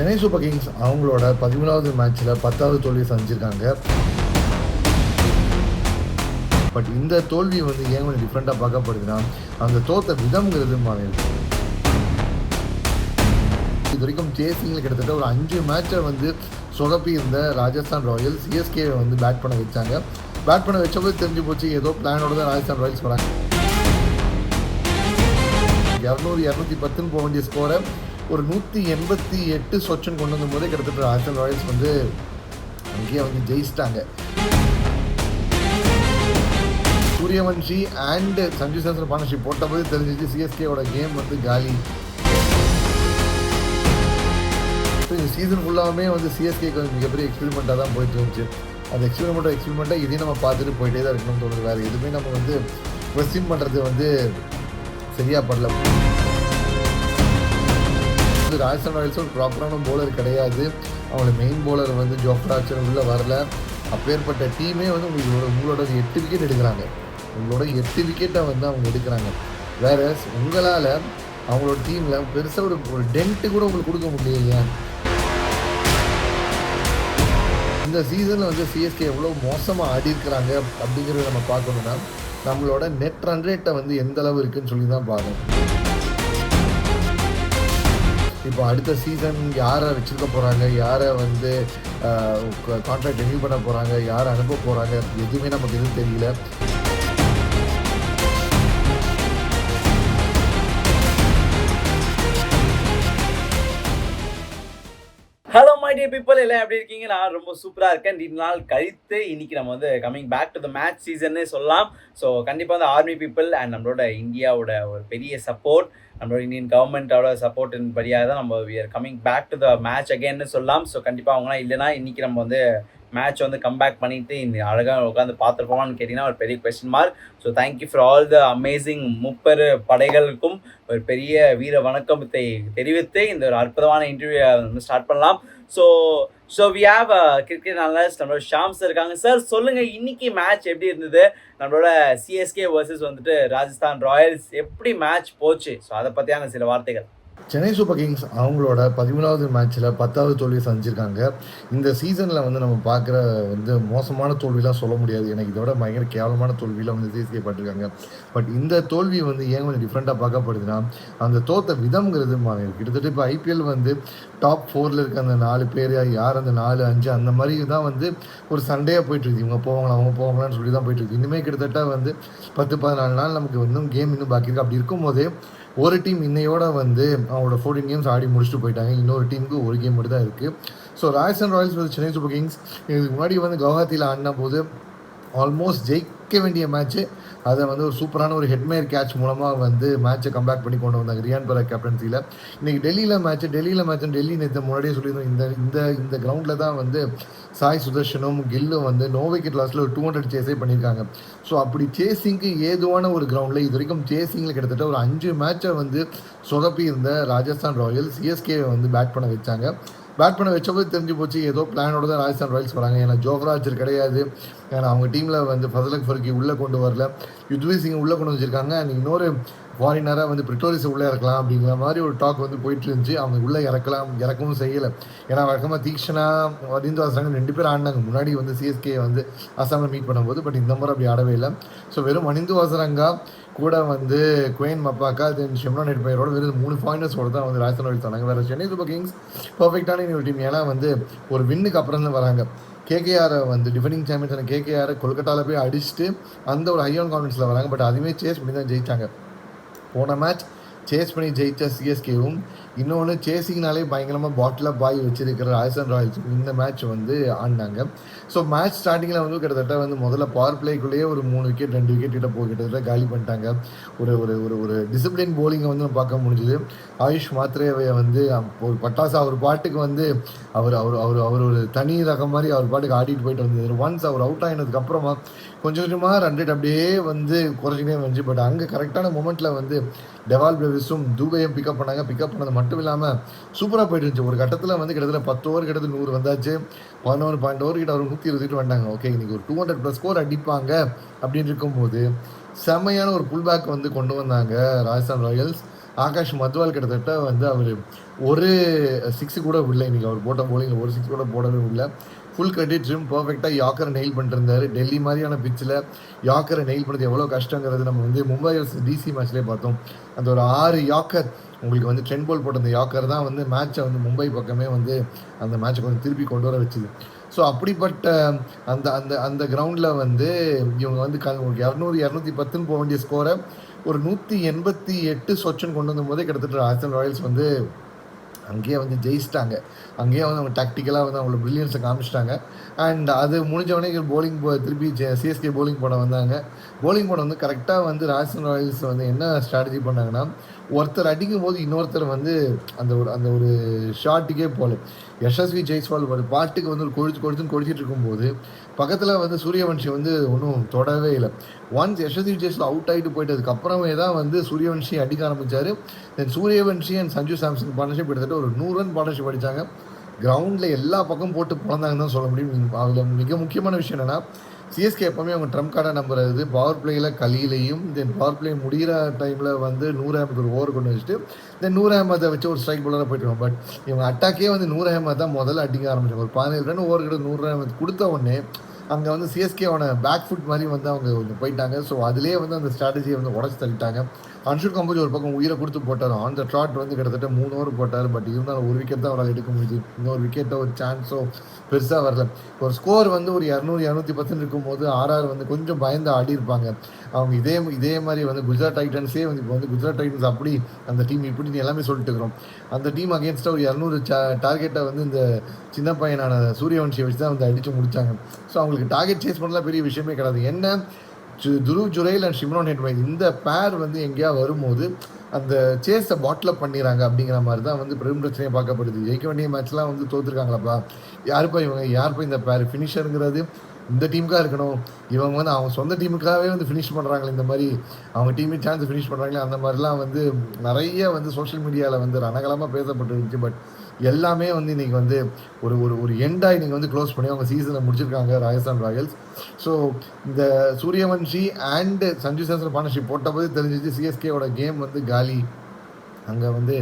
Chennai super Kings அவங்களோட பதிமூணாவது மேட்ச்சில் பத்தாவது தோல்வி சந்திச்சிருக்காங்க. பட் இந்த தோல்வி வந்து ஏன் கொஞ்சம் டிஃப்ரெண்ட்டாக பார்க்கப்படுதுன்னா அந்த தோத்த விதம்ங்கிறது மாறி இது வரைக்கும் சேசிங்கில் கிட்டத்தட்ட ஒரு அஞ்சு மேட்சை வந்து சொதப்பி இருந்த ராஜஸ்தான் ராயல்ஸ் சிஎஸ்கேவை வந்து பேட் பண்ண வச்சாங்க. பேட் பண்ண வச்சபோது தெரிஞ்சு போச்சு ஏதோ பிளானோட தான் ராஜஸ்தான் ராயல்ஸ் வராங்க. இரநூறு இரநூத்தி பத்துன்னு போக வேண்டிய ஸ்கோரை ஒரு நூற்றி எண்பத்தி எட்டு சொச்சன் கொண்டு வந்தபோதே கிட்டத்தட்ட ராஜஸ்தான் ராயல்ஸ் வந்து அங்கேயே வந்து ஜெயிச்சிட்டாங்க. சூரியவன்ஷி அண்ட் சஞ்சு சாம்சன் பார்ட்னர்ஷிப் போட்டபோது தெரிஞ்சிச்சு சிஎஸ்கேவோட கேம் வந்து காலி. இந்த சீசன் ஃபுல்லாகவே வந்து சிஎஸ்கே கொஞ்சம் மிகப்பெரிய எக்ஸ்பெரிமெண்ட்டாக தான் போயிட்டு இருந்துச்சு. அந்த எக்ஸ்பெரிமெண்ட்டாக எக்ஸ்பெரிமெண்ட்டாக இதையும் நம்ம பார்த்துட்டு போயிட்டே தான் இருக்கணும்னு தோணுது. வேறு எதுவுமே நம்ம வந்து கொஸ்டின் பண்ணுறது வந்து சரியாக படல. வந்து ராஜஸ்தான் ராயல்ஸ் ஒரு ப்ராப்பரான போலர் கிடையாது. அவங்களோட மெயின் போலர் வந்து ஜோஃப்ராச்சர் உள்ளே வரல. அப்பேற்பட்ட டீமே வந்து உங்களுக்கு உங்களோட எட்டு விக்கெட் எடுக்கிறாங்க. உங்களோட எட்டு விக்கெட்டை வந்து அவங்க எடுக்கிறாங்க. வேற உங்களால் அவங்களோட டீமில் பெருசாக ஒரு ஒரு டென்ட்டு கூட உங்களுக்கு கொடுக்க முடியலையா இந்த சீசனில் வந்து சிஎஸ்கே எவ்வளோ மோசமாக ஆடி இருக்கிறாங்க அப்படிங்கிறத நம்ம பார்க்கணுன்னா நம்மளோட நெட் ரன் ரேட்டை வந்து எந்த அளவு இருக்குன்னு சொல்லி தான் பார்க்கணும். இப்போ அடுத்த சீசன் யாரை வச்சுருக்க போகிறாங்க யாரை வந்து கான்ட்ராக்ட் ரினியூ பண்ண போகிறாங்க யாரை அனுப்ப போகிறாங்க எதுவுமே நமக்கு எதுவும் தெரியல. ஹலோ மைடிய பீப்புள் எல்லாம் எப்படி இருக்கீங்க? நான் ரொம்ப சூப்பராக இருக்கேன். ரெண்டு நாள் கழித்து இன்னைக்கு நம்ம வந்து coming back to the match சீசன்னே சொல்லலாம். ஸோ கண்டிப்பாக வந்து ஆர்மி பீப்புள் அண்ட் நம்மளோட இந்தியாவோட ஒரு பெரிய சப்போர்ட் நம்மளோட இந்தியன் கவர்மெண்ட்டோட சப்போர்ட்டின் படியாக தான் நம்ம we are coming back to the match அகேன்னு சொல்லலாம் ஸோ கண்டிப்பாக அவங்களாம் இல்லைனா இன்னைக்கு நம்ம வந்து மேட்ச் வந்து கம்பேக் பண்ணிட்டு இந்த அழகாக உட்காந்து பார்த்துருப்போமான்னு கேட்டிங்கன்னா ஒரு பெரிய question mark so thank you for all the amazing முப்பெரு படைகளுக்கும் ஒரு பெரிய வீர வணக்கத்தை தெரிவித்து இந்த ஒரு அற்புதமான இன்டர்வியூ வந்து ஸ்டார்ட் பண்ணலாம். So so we have cricket analyst நம்மளோட ஷாம் சார் இருக்காங்க. சார் சொல்லுங்கள் இன்னைக்கு மேட்ச் எப்படி இருந்தது? நம்மளோட சிஎஸ்கே வர்சஸ் வந்துட்டு ராஜஸ்தான் ராயல்ஸ் எப்படி மேட்ச் போச்சு? ஸோ அதை பற்றியான சில வார்த்தைகள். சென்னை சூப்பர் கிங்ஸ் அவங்களோட பதிமூணாவது மேட்ச்சில் பத்தாவது தோல்வி சந்திச்சிருக்காங்க. இந்த சீசனில் வந்து நம்ம பார்க்குற வந்து மோசமான தோல்விலாம் சொல்ல முடியாது. எனக்கு இதோட பயங்கர கேவலமான தோல்வியில் வந்து சிஎஸ்கே பட்டிருக்காங்க பட் இந்த தோல்வி வந்து ஏன் கொஞ்சம் டிஃப்ரெண்ட்டாக பார்க்கப்படுதுன்னா அந்த தோத்த விதம்ங்கிறது கிட்டத்தட்ட இப்போ ஐபிஎல் வந்து டாப் ஃபோரில் இருக்க அந்த நாலு பேர் யார் அந்த நாலு அஞ்சு அந்த மாதிரி தான் வந்து ஒரு சண்டையாக போயிட்டுருக்கு இவங்க போவாங்களா அவங்க போவாங்களான்னு சொல்லி தான் போயிட்டுருக்கு இனிமேல் கிட்டத்தட்ட வந்து பத்து பதினாலு நாள் நமக்கு இன்னும் கேம் இன்னும் பாக்கி இருக்கு. அப்படி இருக்கும்போதே ஒரு டீம் இன்னையோட வந்து அவங்களோட ஃபோர்டீன் கேம்ஸ் ஆடி முடிச்சுட்டு போயிட்டாங்க. இன்னொரு டீமுக்கு ஒரு கேம் மட்டும் தான் இருக்குது ஸோ ராஜஸ்தான் ராயல்ஸ் வந்து சென்னை சூப்பர் கிங்ஸ் இதுக்கு முன்னாடி வந்து கவுஹாத்தியில் ஆடின போது ஆல்மோஸ்ட் ஜெயிக்க வேண்டிய மேட்ச்சு அதை வந்து ஒரு சூப்பரான ஒரு ஹெட்மேர் கேட்ச் மூலமாக வந்து மேட்சை கம்பேக் பண்ணி கொண்டு வந்தாங்க ரியான் பரா கேப்டன்சியில் இன்றைக்கி டெல்லியில் மேட்ச் டெல்லியில் மேட்ச் டெல்லி நேற்று முன்னாடியே சொல்லியிருந்தோம். இந்த இந்த இந்த கிரவுண்டில் தான் வந்து சாய் சுதர்ஷனும் கில்லும் வந்து நோ விக்கெட் லாஸில் ஒரு டூ ஹண்ட்ரட் சேஸே பண்ணியிருக்காங்க. ஸோ அப்படி சேசிங்க்கு ஏதுவான ஒரு கிரவுண்டில் இது வரைக்கும் சேசிங்கில் கிட்டத்தட்ட ஒரு அஞ்சு மேட்சை வந்து சொதப்பி இருந்த ராஜஸ்தான் ராயல்ஸ் சிஎஸ்கேவை வந்து பேட் பண்ண வச்சாங்க. பேட் பண்ண வச்சபோது தெரிஞ்சு போச்சு ஏதோ பிளானோட தான் ராஜஸ்தான் ராயல்ஸ் வராங்க. ஏன்னா ஜோஃப்ராஜர் கிடையாது. ஏன்னா அவங்க டீமில் வந்து ஃபசலக் ஃபர்கி உள்ளே கொண்டு வரல. யுத்வி சிங் உள்ளே கொண்டு வச்சிருக்காங்க அண்ட் இன்னொரு ஃபாரினராக வந்து பிரிட்டோரிஸ் உள்ளே இறக்கலாம் அப்படிங்கிற மாதிரி ஒரு டாக் வந்து போயிட்டு இருந்துச்சு. அவங்க உள்ளே இறக்கலாம் இறக்கவும் செய்யலை. ஏன்னா வழக்கமாக தீக்ஷனா வதிந்து வாசரங்க ரெண்டு பேர் ஆடினாங்க. முன்னாடி வந்து சிஎஸ்கே வந்து அசாமில் மீட் பண்ணும்போது பட் இந்த முறை அப்படி ஆடவே இல்லை. ஸோ வெறும் மணிந்து வாசரங்கா கூட வந்து குயின் மப்பாக்கா தென் ஷிம்ரா நெட் பையரோட வெறும் மூணு பாயிண்டர்ஸோட தான் வந்து ராஜஸ்தான் ராயல்ஸ் ஆனாங்க வேறு சென்னை சூப்பர் கிங்ஸ் பர்ஃபெக்டான இன்னொரு டீம் ஏன்னா வந்து ஒரு வின்னுக்கு அப்புறம் தான் வராங்க. கேகேஆரை வந்து டிஃபெண்டிங் சாம்பியன்ஸான கேகேஆரை கொல்கட்டாவில் போய் அடிச்சுட்டு அந்த ஒரு ஹை கான்ஃபிடன்ஸில் வராங்க. பட் அதுவுமே சேஸ் பண்ணி தான் ஜெயித்தாங்க போன மேட்ச் சேஸ் பண்ணி ஜெயிச்ச சிஎஸ்கேவும் இன்னொன்று சேசிங்னாலே பயங்கரமாக பாட்டிலாக பாய் வச்சிருக்கிற ராஜஸ்தான் ராயல்ஸும் இந்த மேட்ச் வந்து ஆடினாங்க. ஸோ மேட்ச் ஸ்டார்டிங்கில் வந்து கிட்டத்தட்ட வந்து முதல்ல பவர் பிளேக்குள்ளேயே ஒரு மூணு விக்கெட் ரெண்டு விக்கெட் கிட்ட போய் கிட்டத்தட்ட காலி பண்ணிட்டாங்க. ஒரு ஒரு ஒரு ஒரு டிசிப்ளின் போலிங்கை வந்து நம்ம பார்க்க முடிஞ்சுது. ஆயுஷ் மாத்ரேவை வந்து ஒரு பட்டாசு அவர் பாட்டுக்கு வந்து அவர் அவர் அவர் அவர் ஒரு தனி ரகம் மாதிரி அவர் பாட்டுக்கு ஆடிட்டு போயிட்டு வந்தது. ஒன்ஸ் அவர் அவுட் ஆகினதுக்கு அப்புறமா கொஞ்சம் கொஞ்சமாக ரன் ரேட் அப்படியே வந்து குறைஞ்சினே வந்துச்சு பட் அங்கே கரெக்டான மூமெண்ட்டில் வந்து டெவால் பிரேவிஸும் தூபையும் பிக்கப் பண்ணாங்க. பிக்கப் பண்ணது மட்டும் இல்லாமல் சூப்பராக போயிட்டு இருந்துச்சு. ஒரு கட்டத்தில் வந்து கிட்டத்தட்ட பத்து ஓவர் கிட்டத்தட்ட நூறு வந்தாச்சு. பதினோரு பாயிண்ட் ஓவர் கிட்ட அவர் நூற்றி இருபதுட்டு வந்தாங்க. ஓகே இன்னைக்கு ஒரு டூ ஹண்ட்ரட் ப்ளஸ் ஸ்கோர் அடிப்பாங்க அப்படின்னு இருக்கும்போது செம்மையான ஒரு புல் பேக் வந்து கொண்டு வந்தாங்க ராஜஸ்தான் ராயல்ஸ். ஆகாஷ் மத்வால் கிட்டத்தட்ட வந்து அவர் ஒரு சிக்ஸ் கூட விடல. இன்னைக்கு அவர் போட்ட போலிங்கில் ஒரு சிக்ஸ் கூட போடவே இல்லை ஃபுல் கிரெடிட் ஜிம் பர்ஃபெக்டாக யாக்கரை நெயில் பண்ணிருந்தாரு டெல்லி மாதிரியான பிச்சில் யாக்கரை நெயில் பண்ணுறது எவ்வளோ கஷ்டங்கிறது நம்ம வந்து மும்பை டிசி மேட்ச்லேயே பார்த்தோம். அந்த ஒரு ஆறு யாக்கர் உங்களுக்கு வந்து ட்ரெண்ட் பால் போட்ட அந்த யாக்கர் தான் வந்து மேட்ச்சை வந்து மும்பை பக்கமே வந்து அந்த மேட்ச்சை கொஞ்சம் திருப்பி கொண்டு வர வச்சுது. ஸோ அப்படிப்பட்ட அந்த அந்த அந்த கிரவுண்டில் வந்து இவங்க வந்து க இரநூறு இரநூத்தி பத்துன்னு போக வேண்டிய ஸ்கோரை ஒரு நூற்றி எண்பத்தி எட்டு சொச்சன் கொண்டு வந்த போதே கிட்டத்தட்ட ராஜஸ்தான் ராயல்ஸ் வந்து அங்கேயே வந்து ஜெயிச்சிட்டாங்க. அங்கேயே வந்து அவங்க டாக்டிக்கலாக வந்து அவங்களோட ப்ரில்லியன்ஸை காமிச்சிட்டாங்க. அண்ட் அது முடிஞ்சவொடனே போலிங் திருப்பி சிஎஸ்கே போலிங் போட வந்தாங்க. போலிங் போட வந்து கரெக்டாக வந்து ராஜஸ்தான் ராயல்ஸ் வந்து என்ன ஸ்ட்ராட்டஜி பண்ணாங்கன்னா ஒருத்தர் அடிக்கும் போது இன்னொருத்தர் வந்து அந்த ஒரு அந்த ஒரு ஷாட்டுக்கே போகல. யஷஸ்வி ஜெய்ஸ்வால் ஒரு பாட்டுக்கு வந்து ஒரு கொழிச்சு கொழிச்சுன்னு கொழிச்சிட்டு இருக்கும்போது பக்கத்தில் வந்து சூரியவன்ஷி வந்து ஒன்றும் தொடவே இல்லை. ஒன்ஸ் யஷஸ்வி ஜெய்ஸ்வால் அவுட் ஆகிட்டு போயிட்டதுக்கு அப்புறமே தான் வந்து சூரியவன்ஷி அடிக்க ஆரம்பித்தார் then Suryavanshi and Sanju Samson partnership கிட்டத்தட்ட ஒரு நூறு ரன் பார்ட்னர்ஷிப் அடித்தாங்க கிரவுண்டில் எல்லா பக்கம் போட்டு பிறந்தாங்கன்னு தான் சொல்ல முடியும். அதில் மிக முக்கியமான விஷயம் என்னென்னா சிஎஸ்கே எப்போவுமே அவங்க ட்ரம்ப் கார்டை நம்புறது பவர் பிளேயில் கலியிலையும் தென் பவர் பிளே முடிகிற டைமில் வந்து நூறு அஹமது ஒரு ஓவர் கொண்டு வச்சுட்டு தென் நூறு அஹமதை வச்சு ஒரு ஸ்ட்ரைக் பாலராக போயிட்டுருவோம் பட் இவங்க அட்டாக்கே வந்து நூறு அஹமத் தான் முதல்ல அடிக்க ஆரம்பிச்சாங்க. ஒரு பதினேழு ரன் ஓவர் கிட்ட நூறு அஹமத் கொடுத்த உடனே அங்கே வந்து சிஎஸ்கேவோட பேக் ஃபுட் மாதிரி வந்து அவங்க கொஞ்சம் போயிட்டாங்க. ஸோ அதிலே வந்து அந்த ஸ்ட்ராட்டஜியை வந்து உடச்சி தள்ளிட்டாங்க. அன்ஷுல் கம்போஜ் ஒரு பக்கம் உயிரை கொடுத்து போட்டார் ஆன் த ட்ராட் வந்து கிட்டத்தட்ட மூணு ஓவர் போட்டார். பட் இருந்தாலும் ஒரு விக்கெட் தான் அவரால் எடுக்க முடியுது இன்னொரு விக்கெட்டோ ஒரு சான்ஸோ பெருசாக வரல. ஒரு ஸ்கோர் வந்து ஒரு இரநூறு இரநூத்தி பத்துன்னு இருக்கும்போது ஆர்ஆர் வந்து கொஞ்சம் பயந்து ஆடி இருப்பாங்க. அவங்க இதே இதே மாதிரி வந்து குஜராத் டைட்டன்ஸே வந்து இப்போ வந்து குஜராத் டைட்டன்ஸ் அப்படி அந்த டீம் இப்படி எல்லாமே சொல்லிட்டு இருக்கிறோம். அந்த டீம் அகேன்ஸ்டாக ஒரு இரநூறு டார்கெட்டை வந்து இந்த சின்ன பையனான சூரியவன்ஷியை வச்சு தான் வந்து அடித்து முடித்தாங்க ஸோ அவங்களுக்கு டார்கெட் சேஸ் பண்ணலாம் பெரிய விஷயமே கிடையாது. என்ன? Zoo- Dhruv Jurel and Shimron Hetmyer இந்த பேர் வந்து எங்கேயா வரும்போது அந்த சேஸை பாட்டில் பண்ணிடுறாங்க அப்படிங்கிற மாதிரி தான் வந்து பெரும் பிரச்சனையை பார்க்கப்படுது. ஜெயிக்க வேண்டிய மேட்ச்லாம் வந்து தோத்துருக்காங்களாப்பா. யாருப்பா இவங்க? யாருப்பா இந்த பேர் ஃபினிஷருங்கிறது இந்த டீமுக்காக இருக்கணும். இவங்க வந்து அவங்க சொந்த டீமுக்காகவே வந்து ஃபினிஷ் பண்ணுறாங்களே இந்த மாதிரி. அவங்க டீமே சான்ஸ் ஃபினிஷ் பண்ணுறாங்களே அந்த மாதிரிலாம் வந்து நிறைய வந்து சோஷியல் மீடியாவில் வந்து ரணகலமாக பேசப்பட்டு இருந்துச்சு பட் எல்லாமே வந்து இன்றைக்கி வந்து ஒரு ஒரு ஒரு எண்டாக இன்றைக்கி வந்து க்ளோஸ் பண்ணி அவங்க சீசனை முடிச்சிருக்காங்க ராஜஸ்தான் ராயல்ஸ். ஸோ இந்த சூரியவன்ஷி அண்டு சஞ்சு சாம்சன் பார்ட்னர்ஷிப் போட்டபோது தெரிஞ்சிச்சு சிஎஸ்கேவோட கேம் வந்து காலி. அங்கே வந்து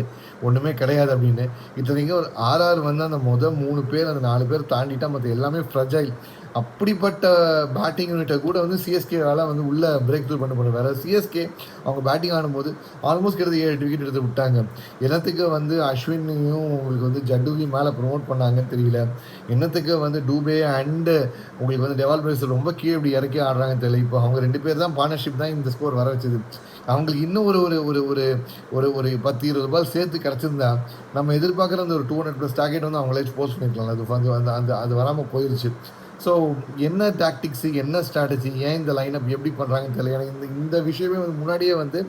ஒன்றுமே கிடையாது அப்படின்னு. இத்தனைக்கும் ஒரு ஆர்ஆர் வந்து அந்த மொதல் மூணு பேர் அந்த நாலு பேர் தாண்டிட்டா மற்ற எல்லாமே ஃப்ரஜைல் அப்படிப்பட்ட பேட்டிங் யூனிட்டை கூட வந்து சிஎஸ்கேவால் வந்து உள்ள பிரேக் த்ரூ பண்ண முடியும் வேறு சிஎஸ்கே அவங்க பேட்டிங் ஆடும்போது ஆல்மோஸ்ட் கிட்ட ஏழு விக்கெட் எடுத்து விட்டாங்க. என்னத்துக்கு வந்து அஸ்வினையும் உங்களுக்கு வந்து ஜட்டுவையும் மேலே ப்ரொமோட் பண்ணாங்கன்னு தெரியல. என்னத்துக்கு வந்து டூபே அண்டு உங்களுக்கு வந்து டெவால் ரொம்ப கீழே இப்படி இறக்கி ஆடுறாங்கன்னு தெரியல. இப்போ அவங்க ரெண்டு பேர் தான் பார்ட்னர்ஷிப் தான் இந்த ஸ்கோர் வர வச்சது. அவங்களுக்கு இன்னும் ஒரு ஒரு ஒரு ஒரு ஒரு ஒரு பத்து இருபது ரூபாய் சேர்த்து கிடச்சிருந்தா நம்ம எதிர்பார்க்குற அந்த ஒரு டூ ஹண்ட்ரட் ப்ளஸ் டார்கெட் வந்து அவங்களே போஸ்ட் பண்ணிக்கலாம் அது வந்து அந்த அந்த அது வராமல் போயிடுச்சு ஸோ என்ன டாக்டிக்ஸு என்ன ஸ்ட்ராட்டஜி ஏன் இந்த லைனப் எப்படி பண்ணுறாங்கன்னு தெரியல. எனக்கு இந்த இந்த விஷயமே வந்து முன்னாடியே வந்து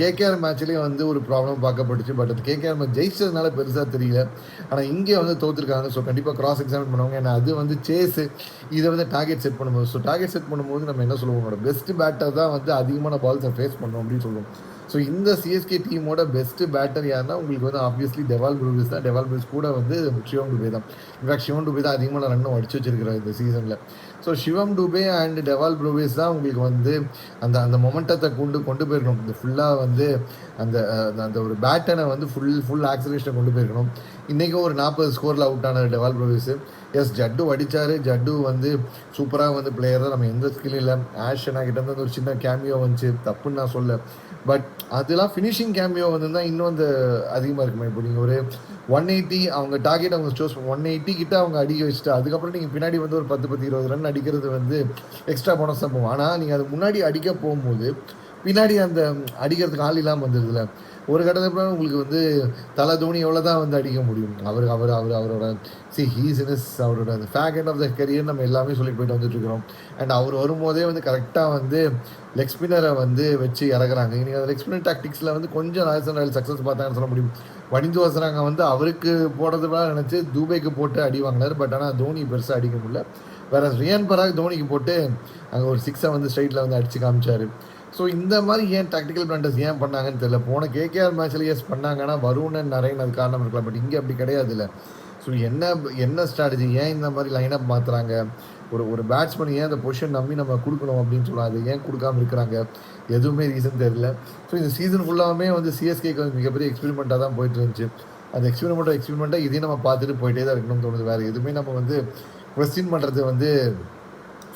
கேகேஆர் மேட்ச்லேயே வந்து ஒரு ப்ராப்ளம் பார்க்கப்பட்டுச்சு. பட் அது கேகேஆர் மேட்ச் ஜெயிச்சதுனால பெருசாக தெரியல. ஆனால் இங்கே வந்து தோத்துருக்காங்க. ஸோ கண்டிப்பாக கிராஸ் எக்ஸாமின் பண்ணுவாங்க. ஏன்னா அது வந்து சேஸு இதை வந்து டார்கெட் செட் பண்ணும்போது. ஸோ டார்கெட் செட் பண்ணும்போது நம்ம என்ன சொல்லுவோம்? பெஸ்ட் பேட்டர் தான் வந்து அதிகமான பால்ஸை ஃபேஸ் பண்ணோம் அப்படின்னு சொல்லுவோம். ஸோ இந்த சிஎஸ்கே டீமோட பெஸ்ட்டு பேட்டர் யாருன்னா உங்களுக்கு வந்து ஆப்வியஸ்லி டெவால் ப்ரூவிஸ் தான். டெவால் ப்ரூவிஸ் கூட வந்து சிவம் டுபே தான். இன்ஃபேக்ட் சிவம் டுபே தான் அதிகமான ரன்னும் அடிச்சு வச்சிருக்கிறார் இந்த சீசனில் so Shivam Dube and Dewald Brevis தான் உங்களுக்கு வந்து அந்த அந்த மொமெண்டத்தை கொண்டு கொண்டு போயிருக்கணும். இந்த ஃபுல்லாக வந்து அந்த அந்த- அந்த ஒரு பேட்டனை வந்து ஃபுல் ஃபுல் ஆக்சலேஷனை கொண்டு போயிருக்கணும். இன்றைக்கும் ஒரு நாற்பது ஸ்கோரில் அவுட் ஆன டெவால் ப்ரோவிஸ். எஸ் ஜட்டு அடித்தார் ஜட்டு வந்து சூப்பராக வந்து பிளேயர் தான். நம்ம எந்த ஸ்கில் இல்லை. ஆஷனா கிட்ட வந்து ஒரு சின்ன கேமியோ வந்துச்சு. தப்புன்னு நான் சொல்ல பட் அதெல்லாம் ஃபினிஷிங் கேமியோ வந்து தான் இன்னும் அந்த அதிகமாக இருக்குமா. இப்போ நீங்கள் ஒரு ஒன் எயிட்டி அவங்க டார்கெட் அவங்க சூஸ் ஒன் எயிட்டி கிட்ட அவங்க அடிக்க வச்சுட்டு அதுக்கப்புறம் நீங்கள் பின்னாடி வந்து ஒரு பத்து பத்து இருபது ரன் அடிக்கிறது வந்து எக்ஸ்ட்ரா போனஸ் தான் போகும். ஆனால் நீங்கள் அது முன்னாடி அடிக்க போகும்போது பின்னாடி அந்த அடிக்கிறதுக்கு ஆள் இல்லாமல் வந்துடுதுல ஒரு கட்டத்தில் உங்களுக்கு வந்து தலை தோனி எவ்வளோ தான் வந்து அடிக்க முடியும். அவர் அவர் அவர் அவரோட சி ஹீஸ்னஸ் அவரோட அந்த fag end of the career நம்ம எல்லாமே சொல்லி போயிட்டு வந்துட்டுருக்கிறோம் அண்ட் அவர் வரும்போதே வந்து கரெக்டாக வந்து லெக் ஸ்பின்னரை வந்து வச்சு இறக்குறாங்க. இன்றைக்கி அந்த லெக் ஸ்பின்னர் டாக்டிக்ஸில் வந்து கொஞ்சம் ராஜஸ்தான் ராயல் சக்ஸஸ் பார்த்தாங்கன்னு சொல்ல முடியும். வடிந்து வசனாங்க வந்து அவருக்கு போடுறதுலாம் நினச்சி தூபைக்கு போட்டு அடி வாங்கினார். பட் ஆனால் தோனி பெருசாக அடிக்க முடியல. வேறு ரியான் பராக் தோனிக்கு போட்டு அங்கே ஒரு சிக்ஸை வந்து ஸ்ட்ரைட்டில் வந்து அடித்து காமிச்சார். ஸோ இந்த மாதிரி ஏன் டாக்டிக்கல் பிளான்டர்ஸ் ஏன் பண்ணாங்கன்னு தெரியல. போன கேகேஆர் மேட்ச்சில் எஸ் பண்ணாங்கன்னா வரும்னு நிறைய அது காரணம் இருக்கலாம். பட் இங்கே அப்படி கிடையாது இல்லை. ஸோ என்ன என்ன ஸ்ட்ராட்டஜி ஏன் இந்த மாதிரி லைனப் மாற்றுறாங்க ஒரு ஒரு பேட்ஸ்மேன் ஏன் அந்த பொசிஷன் நம்பி நம்ம கொடுக்கணும் அப்படின்னு சொல்லாது ஏன் கொடுக்காம இருக்கிறாங்க? எதுவுமே ரீசன் தெரியல. ஸோ இந்த சீசன் ஃபுல்லாகவே வந்து சிஎஸ்கேக்கு வந்து மிகப்பெரிய எக்ஸ்பெரிமெண்ட்டாக தான் போயிட்டு இருந்துச்சு அந்த எக்ஸ்பெரிமெண்ட்டாக எக்ஸ்பெரிமெண்ட்டாக இதையும் நம்ம பார்த்துட்டு போயிட்டே தான் இருக்கணும்னு தோணுது. வேறு எதுவுமே நம்ம வந்து கொஸ்டின் பண்ணுறது வந்து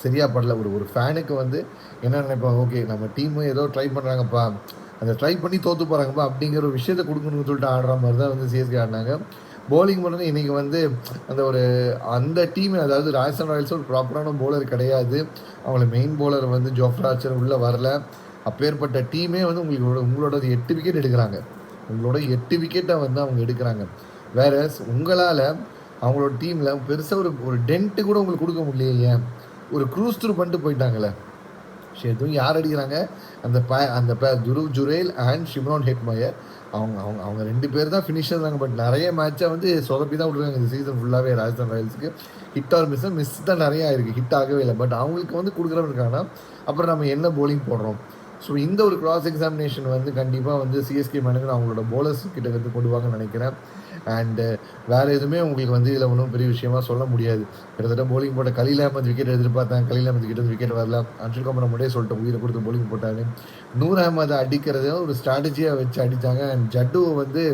சரியாக படல. ஒரு ஒரு ஃபேனுக்கு வந்து என்ன நினைப்பாங்க ஓகே நம்ம டீமு ஏதோ ட்ரை பண்ணுறாங்கப்பா அந்த ட்ரை பண்ணி தோற்று போகிறாங்கப்பா அப்படிங்கிற ஒரு விஷயத்தை கொடுக்கணும்னு சொல்லிட்டு ஆடுற மாதிரி தான் வந்து சிஎஸ்கே ஆடினாங்க. போலிங் பண்ணது இன்றைக்கி வந்து அந்த ஒரு அந்த டீம் அதாவது ராஜஸ்தான் ராயல்ஸ் ஒரு ப்ராப்பரான போலர் கிடையாது. அவங்கள மெயின் போலர் வந்து ஜோஃப்ராச்சர் உள்ளே வரல. அப்பேற்பட்ட டீமே வந்து உங்களுக்கு உங்களோட எட்டு விக்கெட் எடுக்கிறாங்க. உங்களோட எட்டு விக்கெட்டை வந்து அவங்க எடுக்கிறாங்க. வேற உங்களால் அவங்களோட டீமில் பெருசாக ஒரு ஒரு டென்ட்டு கூட உங்களுக்கு கொடுக்க முடியலையே. ஒரு க்ரூஸ் த்ரூ பண்ணிட்டு போயிட்டாங்களே ஷேதும் யார் அடிக்கிறாங்க? அந்த ப அந்த ப Dhruv Jurel and Shimron Hetmyer அவங்க அவங்க அவங்க ரெண்டு பேர் தான் ஃபினிஷர் தாங்க பட் நிறைய மேட்சை வந்து சொதப்பி தான் விட்ருக்காங்க இந்த சீசன் ஃபுல்லாகவே ராஜஸ்தான் ராயல்ஸுக்கு. ஹிட் ஆர் மிஸ் மிஸ் தான் நிறையா இருக்குது ஹிட் ஆகவே இல்லை. பட் அவங்களுக்கு வந்து கொடுக்குறவங்க இருக்காங்கன்னா அப்புறம் நம்ம என்ன போலிங் போடுறோம்? ஸோ இந்த ஒரு கிராஸ் எக்ஸாமினேஷன் வந்து கண்டிப்பாக வந்து சிஎஸ்கே மேனேஜர் அவங்களோட போலர்ஸ் கிட்ட வந்து போடுவாங்கன்னு நினைக்கிறேன். அண்டு uh, வேறு எதுவுமே உங்களுக்கு வந்து இதில் ஒன்றும் பெரிய விஷயமா சொல்ல முடியாது. கிட்டத்தட்ட போலிங் போட்ட கலீல் அஹமத் விக்கெட் எதிர்பார்த்தாங்க கலீல் அஹமத் கிட்ட விக்கெட் வரல. அன்ஷில் கமரை முன்னாடியே சொல்லிட்டு உயிரை கொடுத்து போலிங் போட்டாரு. நூர் அஹமத் அடிக்கிறத ஒரு ஸ்ட்ராட்டஜியாக வச்சு அடித்தாங்க அண்ட் ஜட்டுவை வந்து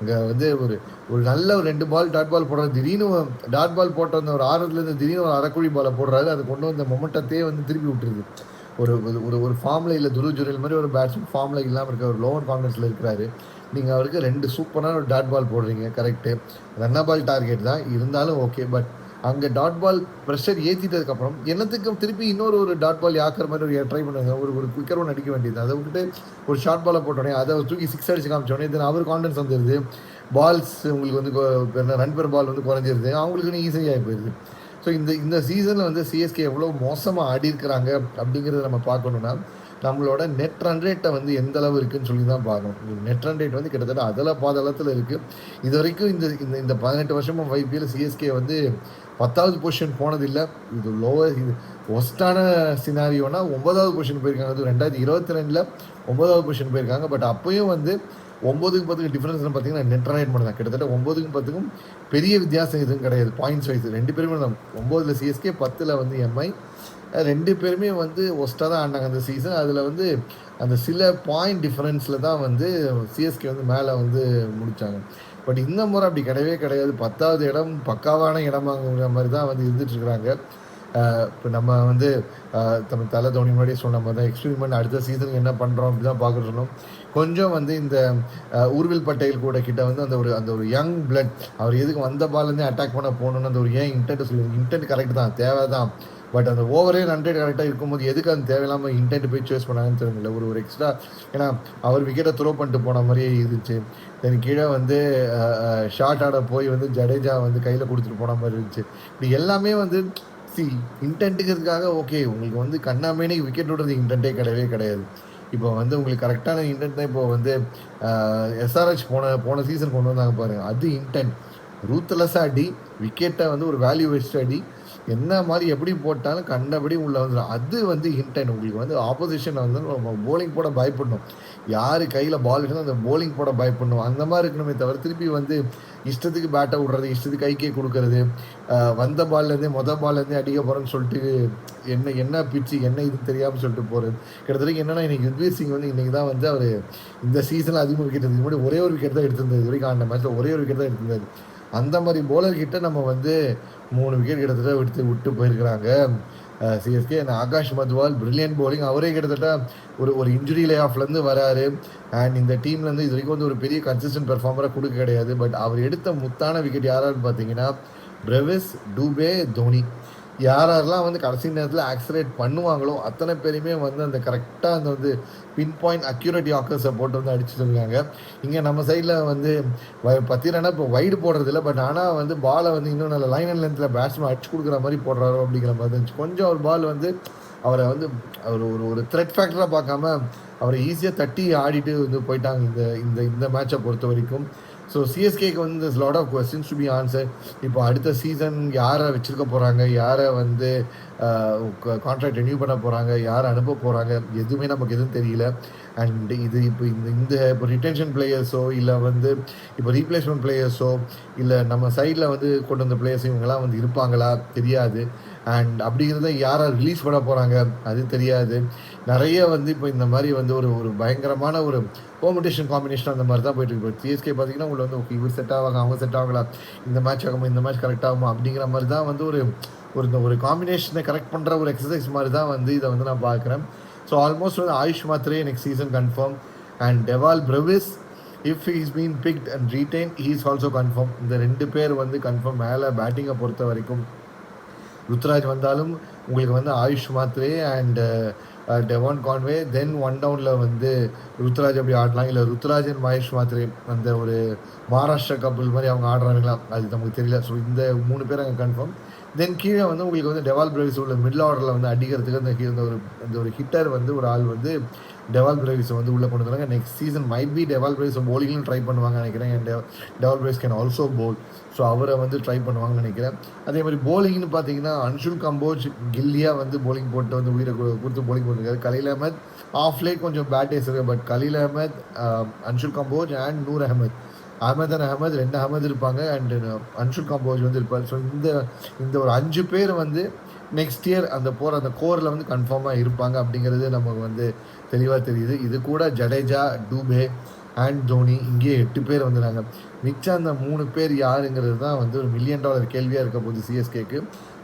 இங்கே வந்து ஒரு ஒரு நல்ல ஒரு ரெண்டு பால் டாட் பால் போடுறாரு. திடீர்னு டாட் பால் போட்ட அந்த ஒரு ஆறுலேருந்து திடீர்னு ஒரு அரைக்குழி பாலை போடுறாரு. அது கொண்டு வந்த மொமெண்டத்தையே வந்து திருப்பி விட்டுருது. ஒரு ஒரு- ஒரு ஒரு ஃபார்மில் இல்லை துரு ஜுரேல் மாதிரி ஒரு பேட்ஸ்மேன் ஃபார்மில் இல்லாமல் இருக்க ஒரு லோவர் கான்ஃபிடன்ஸில் இருக்கிறாரு. நீங்கள் அவருக்கு ரெண்டு சூப்பரான ஒரு டாட் பால் போடுறீங்க கரெக்டு ரன்ன பால் டார்கெட் தான் இருந்தாலும் ஓகே பட் அங்கே டாட் பால் ப்ரெஷர் ஏற்றிட்டதுக்கப்புறம் என்னத்துக்கு திருப்பி இன்னொரு ஒரு டாட் பால் யாக்கிற மாதிரி ஒரு ட்ரை பண்ணுவாங்க ஒரு ஒரு குயிக்கர் ஒன்று அடிக்க வேண்டியது. அதை விட்டுட்டு ஒரு ஷார்ட் பாலை போட்டோடனே அதை தூக்கி சிக்ஸ் அடிச்சு காமிச்சோடனே தென் அவர் கான்ஃபிடன்ஸ் வந்துடுது பால்ஸ் உங்களுக்கு வந்து ரன் பெர் பால் வந்து குறைஞ்சிருது. அவங்களுக்கு ஈஸியாக போயிடுது ஸோ இந்த இந்த சீசனில் வந்து சிஎஸ்கே எவ்வளோ மோசமாக ஆடி இருக்கிறாங்க அப்படிங்கிறத நம்ம பார்க்கணுன்னா நம்மளோட நெட் ரன் ரேட்டை வந்து எந்த அளவு இருக்குன்னு சொல்லி தான் பார்க்கணும். நெட் ரன் ரேட் வந்து கிட்டத்தட்ட அதில் பாதளத்தில் இருக்குது இது வரைக்கும் இந்த இந்த இந்த பதினெட்டு வருஷமாக ஐபிஎல் சிஎஸ்கே வந்து பத்தாவது பொசிஷன் போனதில்லை. இது லோவர் இது ஒஸ்டான சினாரியோனா ஒன்பதாவது பொசிஷன் போயிருக்காங்க. அது ரெண்டாயிரத்தி இருபத்தி ரெண்டில் ஒன்பதாவது பொசிஷன் போயிருக்காங்க. பட் அப்போயும் வந்து ஒம்போதுக்கு பத்துக்கு டிஃப்ரென்ஸ் பார்த்தீங்கன்னா நெட் மட்டும் தான் கிட்டத்தட்ட ஒம்பதுக்கும் பத்துக்கும் பெரிய வித்தியாசம் எதுவும் கிடையாது. பாயிண்ட்ஸ் வைஸ் ரெண்டு பேருமே தான். ஒம்போதில் சிஎஸ்கே பத்தில் வந்து எம்ஐ ரெண்டு பேருமே வந்து ஒஸ்ட்டாக தான் ஆடினாங்க அந்த சீசன் அதில் வந்து அந்த சில பாயிண்ட் டிஃப்ரென்ஸில் தான் வந்து சிஎஸ்கே வந்து மேலே வந்து முடித்தாங்க பட் இந்த முறை அப்படி கிடையவே கிடையாது. பத்தாவது இடம் பக்காவான இடமாங்கிற மாதிரி தான் வந்து இருந்துட்டுருக்குறாங்க இப்போ நம்ம வந்து நம்ம தலை தோனி முன்னாடியே சொன்ன மாதிரி தான் எக்ஸ்பெரிமெண்ட் அடுத்த சீசனுக்கு என்ன பண்ணுறோம் அப்படி தான் பார்க்க சொன்னோம் கொஞ்சம் வந்து இந்த ஊர்வில் பட்டேல் கூட கிட்ட வந்து அந்த ஒரு அந்த ஒரு யங் பிளட் அவர் எதுக்கு வந்த பால்லேருந்தே அட்டாக் பண்ண போகணுன்னு அந்த ஒரு ஏன் இன்டென்ட் சொல்லி இன்டென்ட் கரெக்ட் தான் தேவை தான் பட் அந்த ஓவரே ஹண்ட்ரட் கரெக்டாக இருக்கும்போது எதுக்கு அந்த தேவையில்லாமல் இன்டென்ட் போய் சேஸ் பண்ணாங்கன்னு தெரியல. ஒரு ஒரு எக்ஸ்ட்ரா ஏன்னா அவர் விக்கெட்டை த்ரோ பண்ணிட்டு போன மாதிரியே இருந்துச்சு. தென் கீழே வந்து ஷார்ட் ஆட போய் வந்து ஜடேஜா வந்து கையில் கொடுத்துட்டு போன மாதிரி இருந்துச்சு. இப்படி எல்லாமே வந்து சி இன்டென்ட்டுக்கிறதுக்காக ஓகே உங்களுக்கு வந்து கண்ணாமேனே விக்கெட் விடுறது இன்டென்ட்டே கிடையவே கிடையாது. இப்போ வந்து உங்களுக்கு கரெக்டான இன்டென்ட் தான் இப்போ வந்து எஸ்ஆர்ஹெச் போன போன சீசன் கொண்டு வந்தாங்க பாருங்கள் அது இன்டென்ட் ரூத்லெஸ்ஸாக அடி விக்கெட்டை வந்து ஒரு வேல்யூ வச்சு அடி என்ன மாதிரி எப்படி போட்டாலும் கண்டபடி உள்ள வந்துடும் அது வந்து இன்டென்ட் உங்களுக்கு வந்து ஆப்போசிஷன் வந்து போலிங் போட பயப்படணும். யார் கையில் பால் இருந்தால் அந்த போலிங் போட பயப்படணும். அந்த மாதிரி இருக்கணுமே தவிர திருப்பி வந்து இஷ்டத்துக்கு பேட்டை விடுறது இஷ்டத்துக்கு கைக்கே கொடுக்கறது வந்த பால்லேருந்தே மொதல் பால்லேருந்தே அடிக்க போகிறேன்னு சொல்லிட்டு என்ன என்ன பிச்சு என்ன இது தெரியாமல் சொல்லிட்டு போகிறது கிட்டத்தட்ட என்னன்னா இன்றைக்கி யுத்வீர் சிங் வந்து இன்றைக்கி தான் வந்து அவர் இந்த சீசனில் அதிகமாக விக்கெட் எடுத்தது முன்னாடி ஒரே ஒரு விக்கெட் தான் எடுத்திருந்தது. இது வரைக்கும் ஆண்ட மேட்ச்சில் ஒரே ஒரு விக்கெட் தான் எடுத்திருந்தாரு அந்த மாதிரி போலர்கிட்ட நம்ம வந்து மூணு விக்கெட் கிட்டத்தட்ட விட்டு விட்டு போயிருக்கிறாங்க. CSK Akash Madhwal brilliant bowling அவரே கிட்டத்தட்ட ஒரு ஒரு இன்ஜுரி லே ஆஃப்லேருந்து வராரு. அண்ட் இந்த டீம்லேருந்து இது வரைக்கும் வந்து ஒரு பெரிய கன்சிஸ்டன்ட் பெர்ஃபார்மராக கொடுக்க கிடையாது. பட் அவர் எடுத்த முத்தான விக்கெட் யாரான்னு பார்த்தீங்கன்னா பிரவிஸ் டூபே தோனி. யார் யாரெல்லாம் வந்து கடைசி நேரத்தில் ஆக்சிலேட் பண்ணுவாங்களோ அத்தனை பேருமே வந்து அந்த கரெக்டாக அந்த வந்து பின் பாயிண்ட் அக்யூரேட் யாக்கர்ஸை போட்டு வந்து அடிச்சுட்டு இருக்காங்க இங்கே நம்ம சைடில் வந்து பார்த்தீங்கன்னா இப்போ வைடு போடுறதில்ல பட் ஆனால் வந்து பாலை வந்து இன்னும் நல்ல லைன் அண்ட் லென்த்தில் பேட்ஸ்மேன் அடிச்சு கொடுக்குற மாதிரி போடுறாரோ அப்படிங்கிற மாதிரி இருந்துச்சு. கொஞ்சம் ஒரு பால் வந்து அவரை வந்து அவர் ஒரு ஒரு த்ரெட் ஃபேக்டராக பார்க்காம அவரை ஈஸியாக தட்டி ஆடிட்டு வந்து போயிட்டாங்க இந்த இந்த இந்த மேட்சை பொறுத்த வரைக்கும். ஸோ சிஎஸ்கேக்கு வந்து lot of questions to be answer இப்போ அடுத்த சீசன் யாரை வச்சிருக்க போகிறாங்க யாரை வந்து கான்ட்ராக்ட் ரெனியூ பண்ண போகிறாங்க யார் அனுப்ப போகிறாங்க எதுவுமே நமக்கு எதுவும் தெரியல. அண்ட் இது இப்போ இந்த இந்த இப்போ ரிட்டென்ஷன் பிளேயர்ஸோ இல்லை வந்து இப்போ ரீப்ளேஸ்மெண்ட் பிளேயர்ஸோ இல்லை நம்ம சைடில் வந்து கொண்டு வந்த பிளேயர்ஸ் இவங்கெல்லாம் வந்து இருப்பாங்களா? தெரியாது. அண்ட் அப்படிங்கிறத இருந்தால் யாரை ரிலீஸ் பண்ண போகிறாங்க அது தெரியாது. நிறைய வந்து இப்போ இந்த மாதிரி வந்து ஒரு ஒரு பயங்கரமான ஒரு கோம்படிஷன் காம்பினேஷன் அந்த மாதிரி தான் போயிட்டு இருக்கு. இப்போ சிஎஸ்கே பார்த்தீங்கன்னா உங்களுக்கு வந்து இவர் செட் ஆவாங்க அவங்க செட் ஆகலாம் இந்த மேட்ச் ஆகுமா? இந்த மேட்ச் கரெக்ட் ஆகுமா? அப்படிங்கிற மாதிரி தான் வந்து ஒரு ஒரு இந்த ஒரு காம்பினேஷனை கரெக்ட் பண்ணுற ஒரு எக்ஸசைஸ் மாதிரி தான் வந்து இதை வந்து நான் பார்க்குறேன். ஸோ ஆல்மோஸ்ட் வந்து Ayush Mhatre next season confirm and Dewald Brevis if is been picked and retain is also confirm இந்த ரெண்டு பேர் வந்து கன்ஃபார்ம் மேலே பேட்டிங்கை பொறுத்த வரைக்கும். ருத்ராஜ் வந்தாலும் உங்களுக்கு வந்து Ayush Mhatre and Devon Conway then one டவுனில் வந்து ருத்ராஜ் அப்படி ஆடலாம். இல்லை ருத்ராஜ் அண்ட் மகேஷ் மாத்ரே அந்த ஒரு மகாராஷ்டிரா கப்பல் மாதிரி அவங்க ஆடுறாங்களா அது நமக்கு தெரியல. ஸோ இந்த மூணு பேர் அங்கே கன்ஃபார்ம் தென் கீழே வந்து உங்களுக்கு வந்து டெவால் பிரேவிஸ் உள்ள மிடில் ஆர்டரில் வந்து அடிக்கிறதுக்கு அந்த கீழே இந்த ஒரு இந்த ஒரு ஹிட்டர் வந்து ஒரு ஆள் வந்து டெவால் பிரேவிஸை வந்து உள்ளே கொண்டு வந்தாங்க. Next season might be Dewald Brevis போலிங்லும் try பண்ணுவாங்க நினைக்கிறேன். And Dewald Brevis can also bowl so அவரை வந்து ட்ரை பண்ணுவாங்கன்னு நினைக்கிறேன். அதே மாதிரி போலிங்னு பார்த்தீங்கன்னா அன்ஷுல் கம்போஜ் கில்லியா வந்து போலிங் போட்டு வந்து உயிரை கொடுத்து போலிங் போட்டிருக்காரு. கலீல் அஹமத் ஆஃப் லேட் கொஞ்சம் பேட்டேஸ் இருக்கு. But Khaleel Ahmed Anshul Kamboj and Noor Ahmad Ahmad and ரெண்டு அகமது இருப்பாங்க அண்டு அன்ஷுல் கம்போஜ் வந்து இருப்பார். ஸோ இந்த இந்த ஒரு அஞ்சு பேர் வந்து நெக்ஸ்ட் இயர் அந்த போகிற அந்த கோரில் வந்து கன்ஃபார்மாக இருப்பாங்க அப்படிங்கிறது நமக்கு வந்து தெளிவாக தெரியுது. இது கூட ஜடேஜா டூபே அண்ட் தோனி இங்கேயே எட்டு பேர் வந்துடுறாங்க மிச்சம் அந்த மூணு பேர் யாருங்கிறது தான் வந்து ஒரு மில்லியன் டாலர் கேள்வியாக இருக்க போகுது சிஎஸ்கேக்கு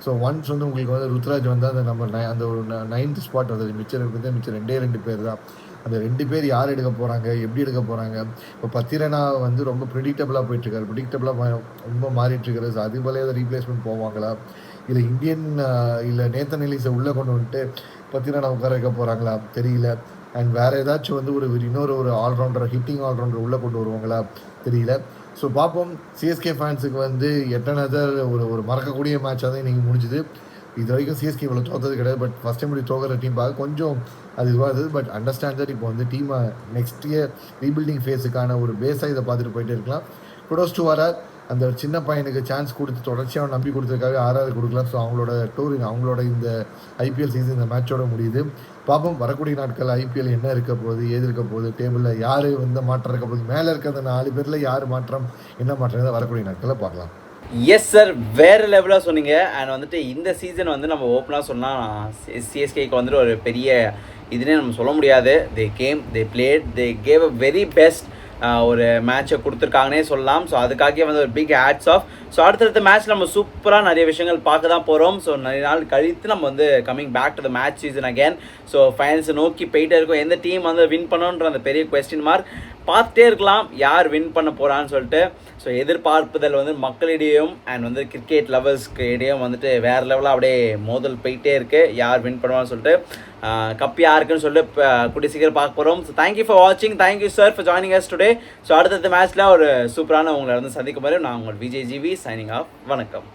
ஸோ ஒன்ஸ் வந்து உங்களுக்கு வந்து ருத்ராஜ் வந்து அந்த நம்பர் நை அந்த ஒரு நைன்த் ஸ்பாட் வந்தது மிச்சம் இருக்குது மிச்சம் ரெண்டே ரெண்டு பேர் தான். அந்த ரெண்டு பேர் யார் எடுக்க போகிறாங்க எப்படி எடுக்க போகிறாங்க இப்போ பத்திரனா வந்து ரொம்ப ப்ரிடிக்டபுளாக போயிட்டுருக்காரு. ப்ரிடிக்டபுளாக ரொம்ப மாறிட்டுருக்காரு ஸோ அது போல ரீப்ளேஸ்மெண்ட் போவாங்களா? இல்லை இந்தியன் இல்லை நேத்தன் எலிஸை உள்ளே கொண்டு வந்துட்டு பத்திரனா உட்கார வைக்க போகிறாங்களா தெரியல. அண்ட் வேறு ஏதாச்சும் வந்து ஒரு இன்னொரு ஒரு ஆல்ரவுண்டர் ஹிட்டிங் ஆல்ரவுண்டர் உள்ளே கொண்டு வருவாங்களா? தெரியல. ஸோ பார்ப்போம் சிஎஸ்கே ஃபேன்ஸுக்கு வந்து எட்டனதர் ஒரு ஒரு மறக்கக்கூடிய மேட்சாக தான் இன்றைக்கி முடிஞ்சுது. இது வரைக்கும் சிஎஸ்கே இவ்வளோ தோத்தது கிடையாது. பட் ஃபஸ்ட் டைம் இப்படி தோக்கிற டீம் பார்க்க கொஞ்சம் அது இதுவாகுது பட் அண்டர்ஸ்டாண்ட் தட் இப்போ வந்து டீமை நெக்ஸ்ட் இயர் ரீபில்டிங் ஃபேஸுக்கான ஒரு பேஸாக இதை பார்த்துட்டு போயிட்டு இருக்கலாம். குடோஸ் டு வரார் அந்த ஒரு சின்ன பையனுக்கு சான்ஸ் கொடுத்து தொடர்ச்சியாக அவன் நம்பி கொடுத்ததுக்காக ஆறாவது கொடுக்கலாம். ஸோ அவங்களோட டூர் அவங்களோட இந்த ஐபிஎல் சீசன் இந்த மேட்சோட முடியுது. பார்ப்போம் வரக்கூடிய நாட்கள் ஐபிஎல் என்ன இருக்க போகுது ஏது இருக்க போகுது டேபிளில் யார் வந்து மாற்றம் இருக்க போகுது மேலே இருக்க அந்த நாலு பேரில் யார் மாற்றம் என்ன மாற்றம் வரக்கூடிய நாட்களில் பார்க்கலாம். எஸ் சார் வேறு லெவலாக சொன்னீங்க. அண்ட் வந்துட்டு இந்த சீசன் வந்து நம்ம ஓப்பனாக சொன்னால் சிஎஸ்கேக்கு வந்துட்டு ஒரு பெரிய இதுனே நம்ம சொல்ல முடியாது. They came they played they gave a very best ஒரு மேட்சை கொடுத்துருக்காங்கன்னே சொல்லலாம். ஸோ அதுக்காகவே வந்து ஒரு பிக் ஹேட்ஸ் ஆஃப் ஸோ அடுத்தடுத்த மேட்ச் நம்ம சூப்பராக நிறைய விஷயங்கள் பார்க்க தான் போகிறோம் ஸோ நிறைய நாள் கழித்து நம்ம வந்து coming back to the match season again so ஃபைனல்ஸை நோக்கி போயிட்டே இருக்கோம். எந்த டீம் வந்து வின் பண்ணணுன்ற அந்த பெரிய கொஸ்டின் மார்க் பார்த்துட்டே இருக்கலாம் யார் வின் பண்ண போகிறான்னு சொல்லிட்டு. ஸோ எதிர்பார்ப்புதல் வந்து மக்களிடையும் அண்ட் வந்து கிரிக்கெட் லவர்ஸ்க்கு இடையும் வந்துட்டு வேறு லெவலாக அப்படியே மோதல் போயிட்டே இருக்குது யார் வின் பண்ணுவான்னு சொல்லிட்டு கப் யாருக்குன்னு சொல்லிட்டு இப்போ கூடிய சீக்கிரம் பார்க்க போகிறோம் ஸோ தேங்க்யூ ஃபார் வாட்சிங் thank you sir for joining us today so அடுத்தடுத்த மேட்ச்சில் ஒரு சூப்பரான உங்களை வந்து சந்திக்கும் போது நான் உங்கள் விஜய் ஜிவி சைனிங் ஆஃப் வணக்கம்.